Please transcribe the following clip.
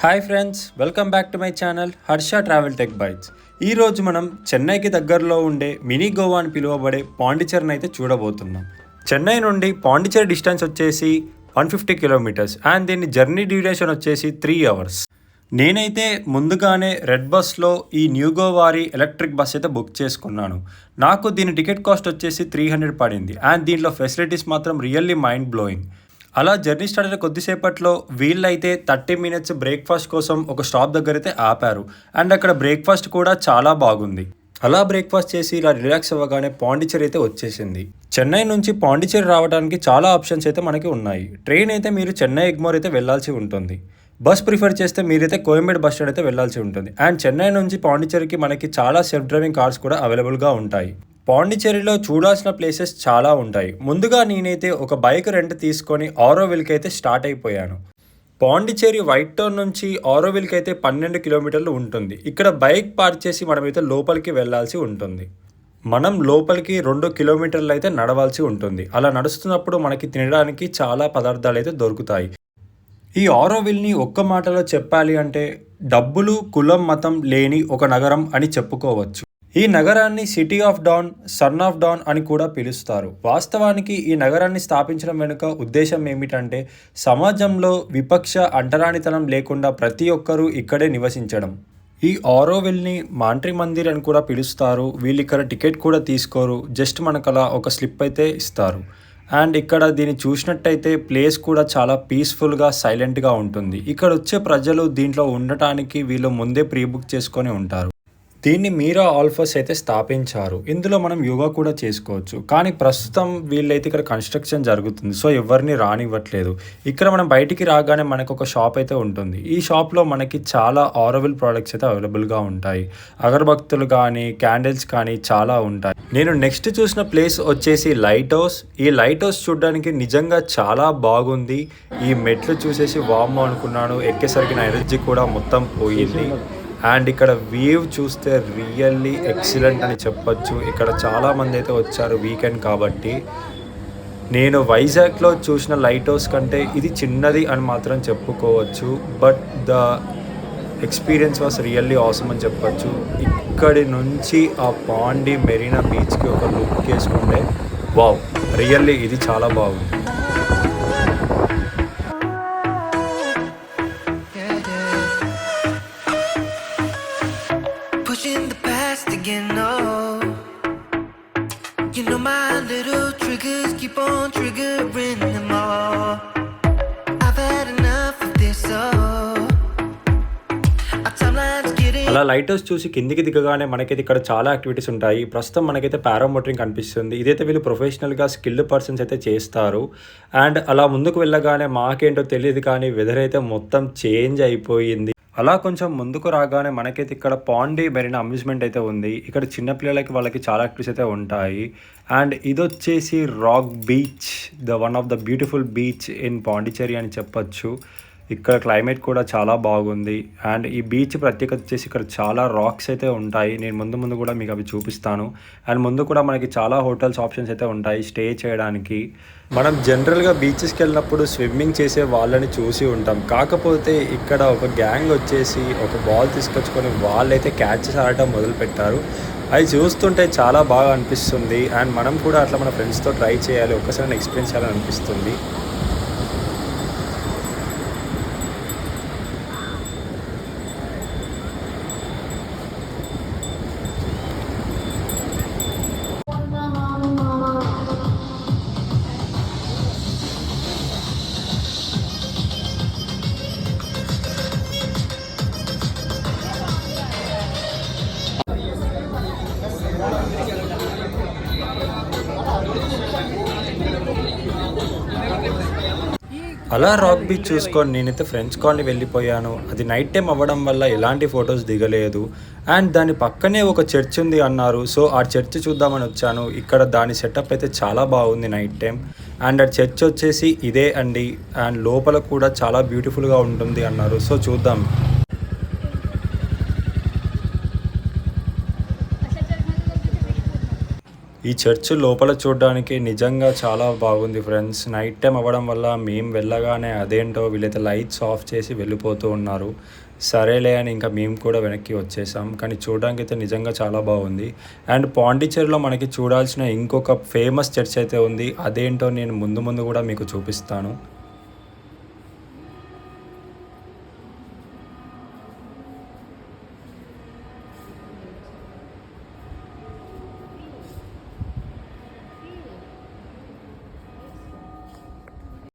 Hi friends welcome back to my channel Harsha travel tech bytes. ఈ రోజు మనం చెన్నైకి దగ్గరలో ఉండే మినీ గోవా అని పిలువబడే పాండిచేరిని అయితే చూడబోతున్నాం. చెన్నై నుండి పాండిచేరి డిస్టెన్స్ వచ్చేసి వన్ ఫిఫ్టీ కిలోమీటర్స్ అండ్ దీని జర్నీ డ్యూరేషన్ వచ్చేసి త్రీ అవర్స్. నేనైతే ముందుగానే రెడ్ బస్లో ఈ న్యూ గోవారి ఎలక్ట్రిక్ బస్ అయితే బుక్ చేసుకున్నాను. నాకు దీని టికెట్ కాస్ట్ వచ్చేసి త్రీ హండ్రెడ్ పడింది అండ్ దీంట్లో ఫెసిలిటీస్ మాత్రం రియల్లీ మైండ్ బ్లోయింగ్ అలా జర్నీ స్టార్ట్ అయిన కొద్దిసేపట్లో వీళ్ళైతే థర్టీ మినిట్స్ బ్రేక్ఫాస్ట్ కోసం ఒక స్టాప్ దగ్గర అయితే ఆపారు. అండ్ అక్కడ బ్రేక్ఫాస్ట్ కూడా చాలా బాగుంది. అలా బ్రేక్ఫాస్ట్ చేసి ఇలా రిలాక్స్ అవ్వగానే పాండిచేరి అయితే వచ్చేసింది. చెన్నై నుంచి పాండిచేరి రావడానికి చాలా ఆప్షన్స్ అయితే మనకి ఉన్నాయి. ట్రైన్ అయితే మీరు చెన్నై ఎగ్మోర్ అయితే వెళ్ళాల్సి ఉంటుంది. బస్ ప్రిఫర్ చేస్తే మీరైతే కోయంబేడ్ బస్ స్టాండ్ అయితే వెళ్ళాల్సి ఉంటుంది. అండ్ చెన్నై నుంచి పాండిచేరికి మనకి చాలా సెల్ఫ్ డ్రైవింగ్ కార్స్ కూడా అవైలబుల్గా ఉంటాయి. పాండిచేరిలో చూడాల్సిన ప్లేసెస్ చాలా ఉంటాయి. ముందుగా నేనైతే ఒక బైక్ రెంట్ తీసుకొని ఆరోవిల్కి అయితే స్టార్ట్ అయిపోయాను. పాండిచేరి వైట్ టౌన్ నుంచి ఆరోవిల్కి అయితే పన్నెండు కిలోమీటర్లు ఉంటుంది. ఇక్కడ బైక్ పార్క్ చేసి మనమైతే లోపలికి వెళ్ళాల్సి ఉంటుంది. మనం లోపలికి రెండు కిలోమీటర్లు అయితే నడవాల్సి ఉంటుంది. అలా నడుస్తున్నప్పుడు మనకి తినడానికి చాలా పదార్థాలు అయితే దొరుకుతాయి. ఈ ఆరోవిల్ని ఒక్క మాటలో చెప్పాలి అంటే డబ్బులు కులం మతం లేని ఒక నగరం అని చెప్పుకోవచ్చు. ఈ నగరాన్ని city of dawn sun of dawn అని కూడా పిలుస్తారు. వాస్తవానికి ఈ నగరాన్ని స్థాపించడం వెనుక ఉద్దేశం ఏమిటంటే సమాజంలో విపక్ష అంటరానితనం లేకుండా ప్రతి ఒక్కరూ ఇక్కడే నివసించడం. ఈ ఆరోవెల్ని మాంట్రీ మందిర్ అని కూడా పిలుస్తారు. వీళ్ళు ఇక్కడ టికెట్ కూడా తీసుకోరు. జస్ట్ మనకు అలా ఒక స్లిప్ అయితే ఇస్తారు. అండ్ ఇక్కడ దీన్ని చూసినట్టయితే ప్లేస్ కూడా చాలా పీస్ఫుల్గా సైలెంట్గా ఉంటుంది. ఇక్కడ వచ్చే ప్రజలు దీంట్లో ఉండటానికి వీళ్ళు ముందే ప్రీ బుక్ చేసుకొని ఉంటారు. దీన్ని మీరా ఆల్ఫర్స్ అయితే స్థాపించారు. ఇందులో మనం యోగా కూడా చేసుకోవచ్చు. కానీ ప్రస్తుతం వీళ్ళైతే ఇక్కడ కన్స్ట్రక్షన్ జరుగుతుంది. సో ఎవరిని రానివ్వట్లేదు. ఇక్కడ మనం బయటికి రాగానే మనకు ఒక షాప్ అయితే ఉంటుంది. ఈ షాప్లో మనకి చాలా ఆరవెల్ ప్రోడక్ట్స్ అయితే అవైలబుల్గా ఉంటాయి. అగరబత్తులు కానీ క్యాండిల్స్ కానీ చాలా ఉంటాయి. నేను నెక్స్ట్ చూసిన ప్లేస్ వచ్చేసి లైట్ హౌస్. ఈ లైట్ హౌస్ చూడడానికి నిజంగా చాలా బాగుంది. ఈ మెట్లు చూసేసి వామ్ అనుకున్నాను. ఎక్కేసరికి నా ఎనర్జీ కూడా మొత్తం పోయింది. అండ్ ఇక్కడ వేవ్ చూస్తే రియల్లీ ఎక్సలెంట్ అని చెప్పొచ్చు. ఇక్కడ చాలామంది అయితే వచ్చారు వీకెండ్ కాబట్టి. నేను వైజాగ్లో చూసిన లైట్ హౌస్ కంటే ఇది చిన్నది అని మాత్రం చెప్పుకోవచ్చు. But the experience was really awesome అని చెప్పొచ్చు. ఇక్కడి నుంచి ఆ పాండి మెరీనా బీచ్కి ఒక లుక్ వేసుకుంటే వావ్ రియల్లీ ఇది చాలా బాగుంది. Little triggers keep on triggering them all. I've had enough of this, oh. Our timeline's getting. అలా లైట్ హౌస్ చూసి కిందికి దిగగానే మనకైతే ఇక్కడ చాలా యాక్టివిటీస్ ఉంటాయి ప్రస్తుతం మనకైతే పారామోటరింగ్ కనిపిస్తుంది ఇదైతే వీళ్ళు ప్రొఫెషనల్గా స్కిల్డ్ పర్సన్స్ అయితే చేస్తారు అండ్ అలా ముందుకు వెళ్ళగానే మాకేంటో తెలియదు కానీ వెదర్ అయితే మొత్తం చేంజ్ అయిపోయింది అలా కొంచెం ముందుకు రాగానే మనకైతే ఇక్కడ పాండి మెరీనా అమ్యూజ్మెంట్ అయితే ఉంది. ఇక్కడ చిన్నపిల్లలకి వాళ్ళకి చాలా యాక్టివిటీస్ అయితే ఉంటాయి. అండ్ ఇది వచ్చేసి rock beach the one of the beautiful beach in Pondicherry అని చెప్పొచ్చు. ఇక్కడ క్లైమేట్ కూడా చాలా బాగుంది. అండ్ ఈ బీచ్ ప్రత్యేకత వచ్చేసి ఇక్కడ చాలా రాక్స్ అయితే ఉంటాయి. నేను ముందు ముందు కూడా మీకు అవి చూపిస్తాను. అండ్ ముందు కూడా మనకి చాలా హోటల్స్ ఆప్షన్స్ అయితే ఉంటాయి స్టే చేయడానికి. మనం జనరల్గా బీచెస్కి వెళ్ళినప్పుడు స్విమ్మింగ్ చేసే వాళ్ళని చూసి ఉంటాం. కాకపోతే ఇక్కడ ఒక గ్యాంగ్ వచ్చేసి ఒక బాల్ తీసుకొచ్చుకొని వాళ్ళైతే క్యాచెస్ ఆడటం మొదలుపెట్టారు. అవి చూస్తుంటే చాలా బాగా అనిపిస్తుంది. అండ్ మనం కూడా అట్లా మన ఫ్రెండ్స్తో ట్రై చేయాలి. ఒక్కసారి ఎక్స్పీరియన్స్ చేయాలని అనిపిస్తుంది. అలా రాక్ బీచ్ చూసుకొని నేనైతే ఫ్రెండ్స్ కాలనీ వెళ్ళిపోయాను. అది నైట్ టైం అవ్వడం వల్ల ఎలాంటి ఫొటోస్ దిగలేదు. అండ్ దాని పక్కనే ఒక చర్చ్ ఉంది అన్నారు. సో ఆ చర్చ్ చూద్దామని వచ్చాను. ఇక్కడ దాని సెటప్ అయితే చాలా బాగుంది నైట్ టైం అండ్ ఆ చర్చ్ వచ్చేసి ఇదే అండి. అండ్ లోపల కూడా చాలా బ్యూటిఫుల్గా ఉంటుంది అన్నారు. సో చూద్దాం. ఈ చర్చ్ లోపల చూడడానికి నిజంగా చాలా బాగుంది ఫ్రెండ్స్. నైట్ టైం అవ్వడం వల్ల మేము వెళ్ళగానే అదేంటో వీళ్ళైతే లైట్స్ ఆఫ్ చేసి వెళ్ళిపోతూ ఉన్నారు. సరేలే అని ఇంకా మేము కూడా వెనక్కి వచ్చేసాం. కానీ చూడడానికి అయితే నిజంగా చాలా బాగుంది. అండ్ పాండిచ్చేరిలో మనకి చూడాల్సిన ఇంకొక ఫేమస్ చర్చ్ అయితే ఉంది. అదేంటో నేను ముందు ముందు కూడా మీకు చూపిస్తాను.